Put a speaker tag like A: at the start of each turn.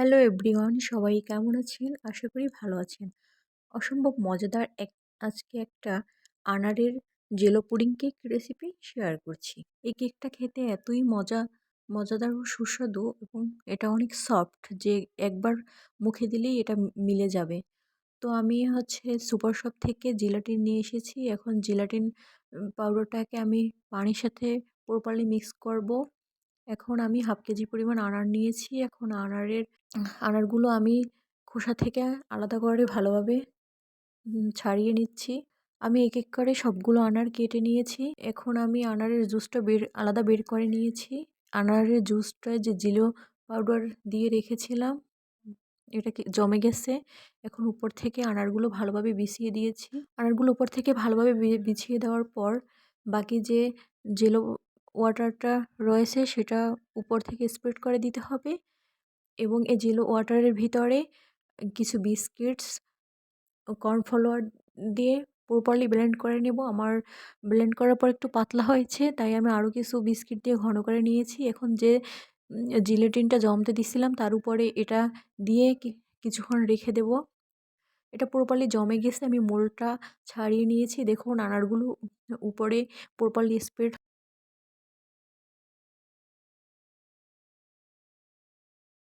A: Hello everyone, সবাই কেমন আছেন? আশা করি ভালো আছেন। অসম্ভব মজাদার এক, আজকে একটা আনারের jello pudding cake recipe share করছি। এই কেকটা খেতে এতই মজা, মজাদার ও সুস্বাদু এবং এটা অনেক সফট যে একবার মুখে দিলেই এটা মিলে যাবে। তো আমি হচ্ছে সুপার শপ থেকে জিলাটিন নিয়ে এসেছি। এখন জিলাটিন পাউডারটাকে আমি পানির সাথে প্রপারলি মিক্স করব। এখন আমি হাফ কেজি পরিমাণ আনার নিয়েছি। এখন আনারের, আনারগুলো আমি খোসা থেকে আলাদা করে ভালোভাবে ছাড়িয়ে নিচ্ছি। আমি এক এক করে সবগুলো আনার কেটে নিয়েছি। এখন আমি আনারের জুসটা বের, আলাদা বের করে নিয়েছি। আনারের জুসটা যে জিলো পাউডার দিয়ে রেখেছিলাম, এটা জমে গেছে। এখন উপর থেকে আনারগুলো ভালোভাবে বিছিয়ে দিয়েছি। আনারগুলো উপর থেকে ভালোভাবে বিছিয়ে দেওয়ার পর বাকি যে জেলো ওয়াটারটা রয়েছে সেটা উপর থেকে স্প্রেড করে দিতে হবে এবং এই জেলো ওয়াটারের ভিতরে কিছু বিস্কিটস কর্নফ্লাওয়ার দিয়ে প্রপারলি ব্লেন্ড করে নেব। আমার ব্লেন্ড করার পর একটু পাতলা হয়েছে, তাই আমি আরও কিছু বিস্কিট দিয়ে ঘন করে নিয়েছি। এখন যে জিলেটিনটা জমতে দিছিলাম তার উপরে এটা দিয়ে কিছুক্ষণ রেখে দেব। এটা প্রপারলি জমে গেছে, আমি মোলটা ছাড়িয়ে নিয়েছি। দেখুন আনারগুলো উপরে প্রপারলি স্প্রেড